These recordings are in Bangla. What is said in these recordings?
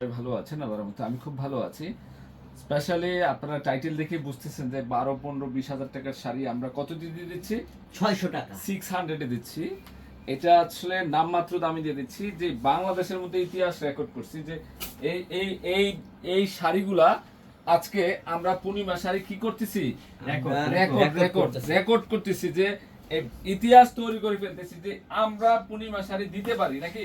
ভালো আছেন আল্লাহর মতো আমি খুব ভালো আছি। স্পেশালি আপনারা টাইটেল দেখে বুঝতেছেন যে বারো পনেরো বিশ হাজার টাকার শাড়ি আমরা কত দিয়ে দিচ্ছি? ছয়শো টাকা। সিক্স হান্ড্রেডে দিচ্ছি। এটা আসলে নামমাত্র দামে দিয়ে দিচ্ছি যে বাংলাদেশের মধ্যে ইতিহাস রেকর্ড করছি যে এই এই এই এই শাড়িগুলা আজকে আমরা পূর্ণিমা শাড়ি কি করতেছি? রেকর্ড রেকর্ড করতেছি। রেকর্ড করতেছি যে ইতিহাস তৈরি করে ফেলতেছি যে আমরা পূর্ণিমা শাড়ি দিতে পারি নাকি।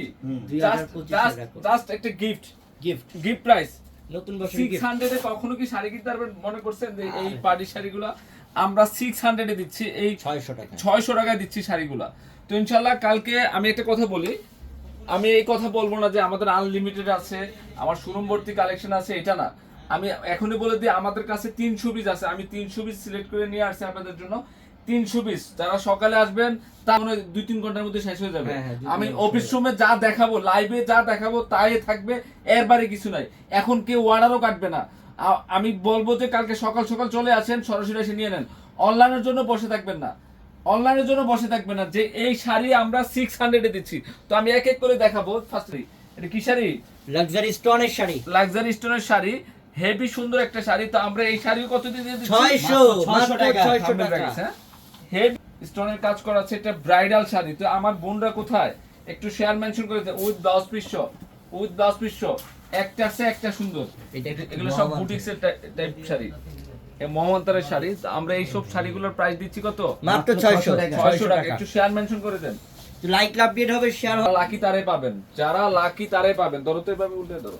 জাস্ট একটা গিফট গিফট গিফট প্রাইস নতুন বছর সিক্স হান্ড্রেডে কখনো কি শাড়ি কিনতে পারবেন? মনে করছেন যে এই পার্টি শাড়িগুলো? আমরা সিক্স হান্ড্রেডে দিচ্ছি এই ছয়শো টাকা। ছয়শো টাকায় দিচ্ছি শাড়িগুলা। তো ইনশাল্লাহ কালকে আমি একটা কথা বলি। আমি এই কথা বলব না যে আমাদের আনলিমিটেড আছে আমার সুরমবর্তী কালেকশন আছে এটা না। আমি এখনই বলে দিই আমাদের কাছে তিনশো পিস আছে। আমি তিনশো পিস সিলেক্ট করে নিয়ে আসছি আপনাদের জন্য। তিনশো পিস যারা সকালে আসবেন দুই তিন ঘণ্টার মধ্যে শেষ হয়ে যাবে। হ্যাঁ, হ্যাঁ, আমি অফিস। রুমে যা দেখাবো লাইভে যা দেখাবো তাই থাকবে এর বাইরে কিছু নাই। এখন কেউ অর্ডারও কাটবে না। আমি বলব যে কালকে সকাল সকাল চলে আসেন সরাসরি এসে নিয়ে নেন। অনলাইনের জন্য বসে থাকবেন না। অনলাইনের জন্য বসে থাকবেন না। যে এই শাড়ি আমরা সিক্স হান্ড্রেডে দিচ্ছি। তো আমি এক এক করে দেখাবো। ফার্স্টলি এটা কি শাড়ি? লাক্সারি স্টোনের শাড়ি। লাক্সারি স্টোনের শাড়ি। হেভি সুন্দর একটা শাড়ি। তো আমরা এই শাড়ি কত দিয়ে দিচ্ছি? ছয়শো। ছয়শো টাকা। হ্যাঁ? স্টোনের কাজ করা আছে এটা ব্রাইডাল শাড়ি। তো আমার বোনরা কোথায়? একটু শেয়ার মেনশন করে with blouse piece with blouse piece একটা আছে একটা সুন্দর। এটা এগুলো সব মহামান। বুটিক্স এর টাইপ শাড়ি। শাড়ি। আমরা এই সব শাড়িগুলোর প্রাইস দিচ্ছি কত? মাত্র ছয়শো। টাকা। ছয়শো টাকা। একটু শেয়ার মেনশন করে দেন। লাইক আপডেট হবে শেয়ার হবে। লাকি তারে পাবেন। যারা লাকি তারে পাবেন উল্টে ধরো।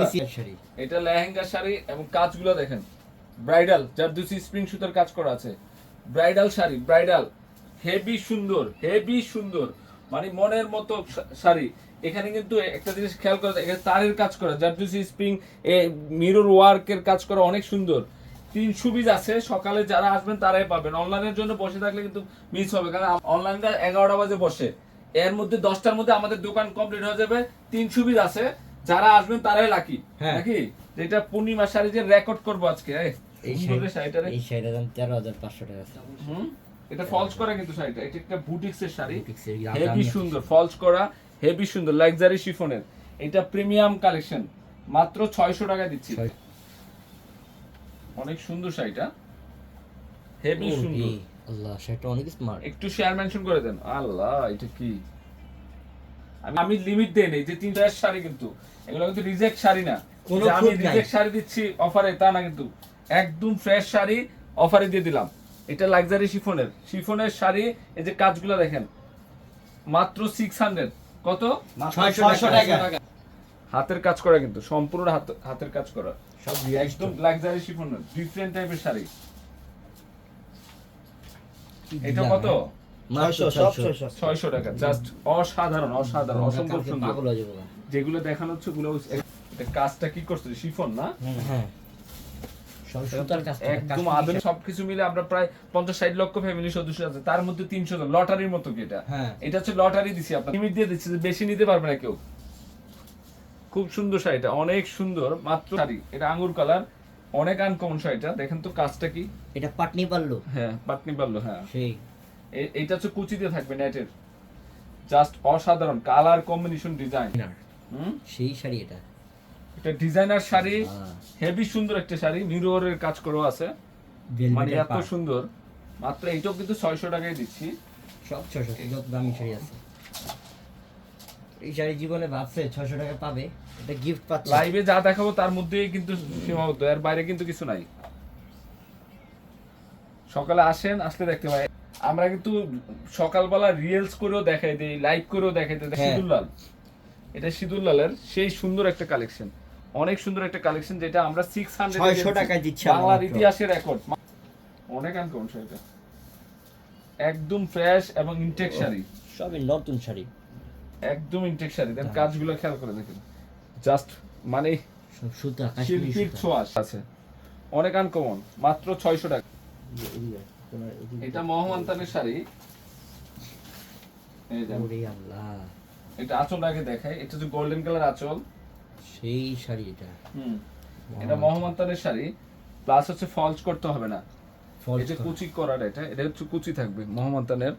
পিসি শাড়ি। এটা লেহেঙ্গা শাড়ি এবং কাজগুলো দেখেন। ব্রাইডাল যার দুসি স্প্রিং সুতার কাজ করা আছে। Bridal sari bridal. হেভি সুন্দর হেভি সুন্দর। মানে মনের মতো শাড়ি। এখানে কিন্তু একটা জিনিস খেয়াল করা এখানে তারের কাজ করা যার দুসি স্প্রিং মিরর ওয়ার্কের কাজ করা অনেক সুন্দর। তিন সুবিধা আছে সকালে যারা আসবেন তারাই পাবেন। অনলাইনের জন্য বসে থাকলে কিন্তু মিস হবে কারণ অনলাইনটা এগারোটা বাজে বসে। এর মধ্যে দশটার মধ্যে আমাদের দোকান কমপ্লিট হয়ে যাবে। তিন সুবিধা আছে যারা আসবেন তারাই লাকি হ্যাঁ। নাকি? যেটা পূর্ণিমা শাড়ি যে রেকর্ড করব আজকে এই, এই শাড়িটা রে। দাম তেরো হাজার পাঁচশো টাকা এটা ফলস করা কিন্তু শাড়িটা। এটা একটা বুটিক্স শাড়ি। হেভি সুন্দর ফলস করা হেভি সুন্দর লাক্সারি শিফনের এটা প্রিমিয়াম কালেকশন মাত্র ছয়শো টাকা দিচ্ছি। অনেক সুন্দর শাড়িটা। হেভি সুন্দর। আল্লাহ শাড়িটা অনেক স্মার্ট একটু শেয়ার মেনশন করে দেন। আল্লাহ এটা কি? আমি আমি লিমিট দেই নেই যে তিনটা শাড়ি কিন্তু। এগুলো কিন্তু রিজেক্ট শাড়ি না। আমি রিজেক্ট শাড়ি দিচ্ছি অফারে তা না কিন্তু। একদম ফ্রেশ শাড়ি অফারে দিয়ে দিলাম। এটা লাক্সারি শিফনের। শিফনের শাড়ি এই যে কাজগুলো দেখেন মাত্র সিক্স হান্ড্রেড কত? ছয়শো টাকা। হাতের কাজ করা কিন্তু সম্পূর্ণ হাতের কাজ করা। সব একদম লাক্সারি শিফনের ডিফারেন্ট টাইপের শাড়ি। এটা কত? ছয়শো টাকা জাস্ট অসাধারণ অসাধারণ অসম্ভব সুন্দর। হয়ে যেগুলো দেখানো হচ্ছে ওগুলো এটা কাজটা কি করছে? শিফন না? হ্যাঁ সব সুতার কাজ করে, একদম আধুনিক সবকিছু মিলে আমরা প্রায় পঞ্চাশ ষাট লক্ষ ফ্যামিলি সদস্য আছে তার মধ্যে তিনশো জন লটারির মতো কি এটা? হ্যাঁ। এটা হচ্ছে লটারি দিছি আপনার। লিমিট দিয়ে দিচ্ছি বেশি নিতে পারবে না কেউ। খুব সুন্দর শাড়িটা অনেক সুন্দর মাত্র শাড়ি। এটা আঙ্গুর কালার অনেক আনকমন শাড়িটা। দেখেন তো কাজটা কি? এটা পাটনি পারল হ্যাঁ পাটনি পারল হ্যাঁ। সেই। এ- হচ্ছে কুচিতে থাকবে নেটের জাস্ট অসাধারণ কালার কম্বিনেশন ডিজাইন হুম? সেই শাড়ি এটা। এটা ডিজাইনার শাড়ি। হেভি সুন্দর একটা শাড়ি মিররের কাজ করেও আছে। মানে এত সুন্দর। মাত্র এইটাও কিন্তু ছয়শো টাকায় দিচ্ছি। সব ছশো যত দামি শাড়ি আছে। এই শাড়ি জীবনে ভাবছে ছশো টাকা পাবে এটা গিফট পাচ্ছে। লাইভে যা দেখাবো তার মধ্যেই কিন্তু সীমাবদ্ধ এর বাইরে কিন্তু কিছু নাই। সকালে আসেন আসলে দেখতে পাই। আমরা কিন্তু সকালবেলা রিলস করেও দেখাই দিই লাইভ করেও দেখাই দিই। হ্যাঁ। সিদুল্লাল এটা সিদুল্লালের সেই সুন্দর একটা কালেকশন অনেক সুন্দর একটা কালেকশন যেটা আমরা সিক্স হান্ড্রেড 600 টাকায় দিচ্ছি বাংলার। ইতিহাসের রেকর্ড অনেক আনকমন শাড়িটা একদম ফ্রেশ এবং ইনটেক শাড়ি। সবই নতুন শাড়ি। একদম ইনটেক শাড়ি। দেন কাজগুলো খেয়াল করে দেখেন। জাস্ট মানে সব সুতা শিল্পীর ছোঁয়া আছে। অনেক আনকমন মাত্র ছয়শো টাকা। এটা মহামান্তানের শাড়ি। এই যে, ওরে আল্লাহ। এটা আঁচলটাকে দেখায় এটা হচ্ছে গোল্ডেন কালার আঁচল। সেই শাড়ি এটা। হুম। এটা মহামান্তানের শাড়ি প্লাস হচ্ছে ফলস করতে হবে না। ফলস এটা কুচি করার এটা এটা হচ্ছে কুচি থাকবে মহামান্তানের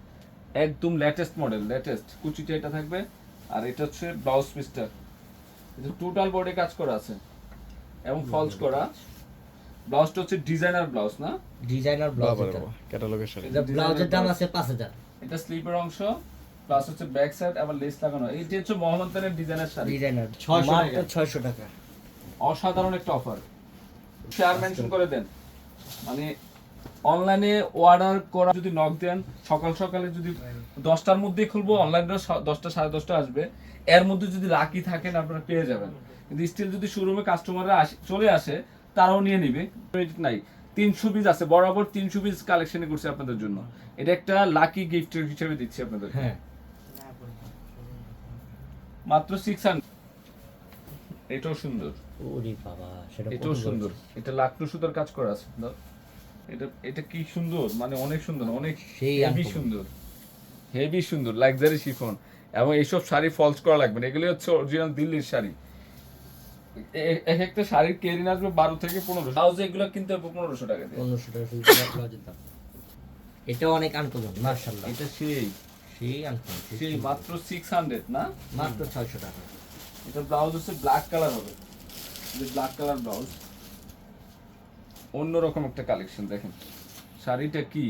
একদম লেটেস্ট মডেল লেটেস্ট কুচিটা এটা থাকবে আর এটা হচ্ছে ব্লাউজ পিসটা এটা টোটাল বডি কাজ করা আছে এবং ফলস করা। ব্লাউজটা হচ্ছে ডিজাইনার ব্লাউজ না? ডিজাইনার ব্লাউজ এটা। ক্যাটালগের শাড়ি। এটা ব্লাউজের দাম আছে পাঁচ হাজার। এটা স্লিপের অংশ। প্লাস হচ্ছে ব্যাক সাইড আবার লেস লাগানো। এইটা হচ্ছে মোহাম্মদানের ডিজাইনার শাড়ি। ডিজাইনার 600 টাকা। ছয়শো টাকা। অসাধারণ একটা অফার শেয়ার মেনশন করে দেন। মানে অনলাইনে অর্ডার করা যদি নক দেন সকাল সকালে যদি দশটার মধ্যে খুলবো অনলাইনে দশটা সাড়ে দশটা আসবে। এর মধ্যে যদি লাকি থাকেন আপনারা পেয়ে যাবেন। কিন্তু স্টিল যদি শোরুমে কাস্টমাররা চলে আসে তারাও নিয়ে নিবে। নাই। তিনশো পিস আছে। বরাবর তিনশো পিস কালেকশন করছে আপনাদের জন্য। এটা একটা লাকি গিফট হিসেবে দিচ্ছি আপনাদের। হ্যাঁ। মাত্র সিক্স হান্ড্রেড এটাও সুন্দর। ওরে বাবা সেটা এটাও সুন্দর। এটা লাকড়ু সুতার কাজ করা আছে এটা এটা কি সুন্দর? মানে অনেক সুন্দর অনেক হেভি সুন্দর। হেভি সুন্দর লাক্সারি শিফন এবং এইসব শাড়ি ফলস করা লাগবে না। এগুলো হচ্ছে অরিজিনাল দিল্লির শাড়ি। এক একটা শাড়ির কেরিন আসবে বারো থেকে পনেরো ব্লাউজ এগুলো কিনতে হবে পনেরোশো টাকা দিয়ে। পনেরোশো টাকা ব্লাউজের অনেক আনকমন মার্শাল্লাহ এটা সেই। সেই আনকমন সেই মাত্র সিক্স হান্ড্রেড না? মাত্র ছয়শো টাকা। এটা ব্লাউজ হচ্ছে ব্ল্যাক কালার হবে। যে ব্ল্যাক কালার ব্লাউজ অন্যরকম একটা কালেকশন দেখেন। শাড়িটা কি?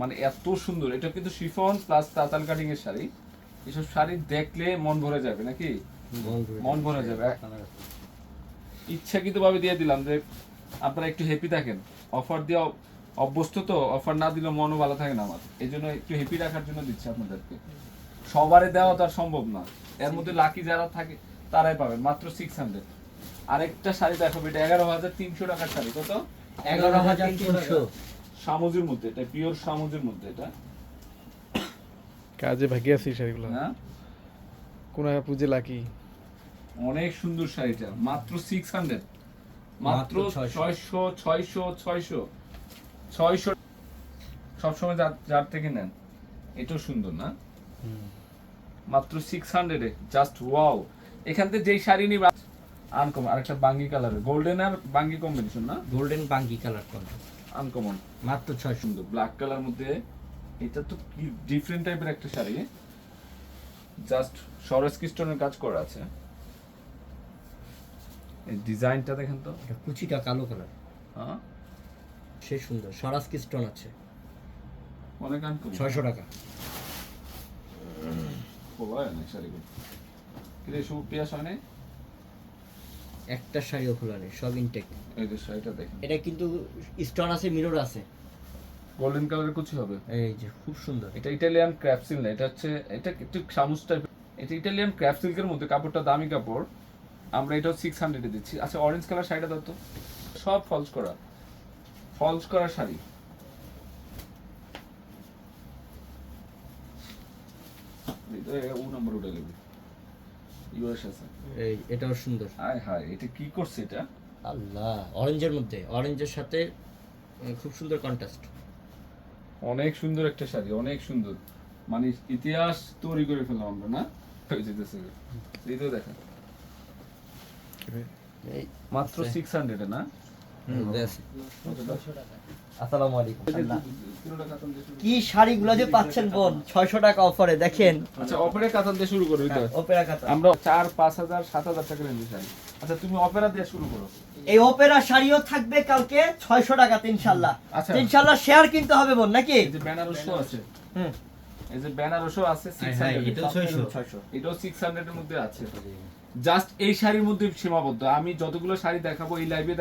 মানে এত সুন্দর। এটা কিন্তু শিফন প্লাস তাতাল কাটিং এর শাড়ি। এসব শাড়ি দেখলে মন ভরে যাবে নাকি? মন ভরে যাবে। ইচ্ছাকৃত ভাবে দিয়ে দিলাম যে আপনারা একটু হ্যাপি থাকেন। অফার দিয়ে অভ্যস্ত তো অফার না দিলে মনও ভালো থাকে না আমার। এই জন্য একটু হ্যাপি রাখার জন্য দিচ্ছি আপনাদেরকে। সবারে দেওয়া তো আর সম্ভব না। এর মধ্যে লাকি যারা থাকে তারাই পাবেন। মাত্র সিক্স হান্ড্রেড আরেকটা শাড়ি দেখাবো এটা এগারো হাজার তিনশো টাকার শাড়ি। কত? এগারো হাজার তিনশো। সামুজের মধ্যে এটা পিওর সামুজের মধ্যে এটা। কাজে ভাগি আছি শাড়িগুলো। হ্যাঁ? কোন পুজে লাকি অনেক সুন্দর শাড়িটা। মাত্র সিক্স হান্ড্রেড মাত্র মাত্র 600 ছয়শো ছয়শো ছয়শো। ছয়শো সবসময় যার যার থেকে নেন এটাও সুন্দর না? মাত্র সিক্স হান্ড্রেডে জাস্ট ওয়াও এখান থেকে যেই শাড়ি নিবে আনকমন আরেকটা বাঙ্গি কালারের গোল্ডেন আর বাঙ্গি কম্বিনেশন না? গোল্ডেন বাঙ্গি কালার আনকমন মাত্র ছয়শো। সুন্দর। ব্ল্যাক কালার মধ্যে এটা তো কি ডিফারেন্ট টাইপের একটা শাড়ি? জাস্ট সরস স্টোনের কাজ করা আছে। এই ডিজাইনটা দেখেন তো। কুচিটা কালো কালার হ্যাঁ? সে সুন্দর। সরাসকি স্টোন আছে। ছয়শো টাকা। একটা শাড়িও খোলা নেই সব ইনটেক এটা কিন্তু স্টোন আছে মিরর আছে। গোল্ডেন কালারের কুচি হবে? এই যে খুব সুন্দর। এটা ইটালিয়ান ক্র্যাপ সিল্ক না এটা হচ্ছে এটা একটু সামুস টাইপ এটা ইটালিয়ান ক্র্যাপ সিল্কের মধ্যে কাপড়টা দামি কাপড়। আমরা এটা সিক্স হান্ড্রেডে দিচ্ছি। আচ্ছা অরেঞ্জ কালার শাড়িটা দাও তো। সব ফলস করা। ফলস করা শাড়ি। ও নাম্বার উঠে নেবে ইউএস আছে। এই এটাও সুন্দর। হায় হায় এটা কি করছে এটা? আল্লাহ অরেঞ্জের মধ্যে অরেঞ্জের সাথে খুব সুন্দর কন্ট্রাস্ট অনেক সুন্দর একটা শাড়ি অনেক সুন্দর। মানে ইতিহাস তৈরি করে ফেললাম আমরা না? হয়ে যেতেছে। এই মাত্র সিক্স হান্ড্রেড না? আসসালামু আলাইকুম। কি শাড়িগুলো যে পাচ্ছেন বোন? ছয়শো টাকা অফারে দেখেন। আচ্ছা অপেরা কাতান দিয়ে শুরু করো এটা ওপেরা কাতা আমরা চার পাঁচ হাজার সাত হাজার টাকা রেঞ্জে শাড়ি আচ্ছা তুমি অপেরা দিয়ে শুরু করো। এই ওপেরা শাড়িও থাকবে কালকে ছয়শো টাকাতে ইনশাল্লাহ আচ্ছা। ইনশাল্লাহ শেয়ার কিনতে হবে বোন নাকি? এই যে বেনারসও আছে। হুম। এই যে বেনারসও আছে হান্ড্রেড ছয়শো। এটাও সিক্স হান্ড্রেড এর মধ্যে আছে। জাস্ট এই শাড়ির মধ্যে সীমাবদ্ধ। আমি যতগুলো শাড়ি দেখাবো এই লাইভে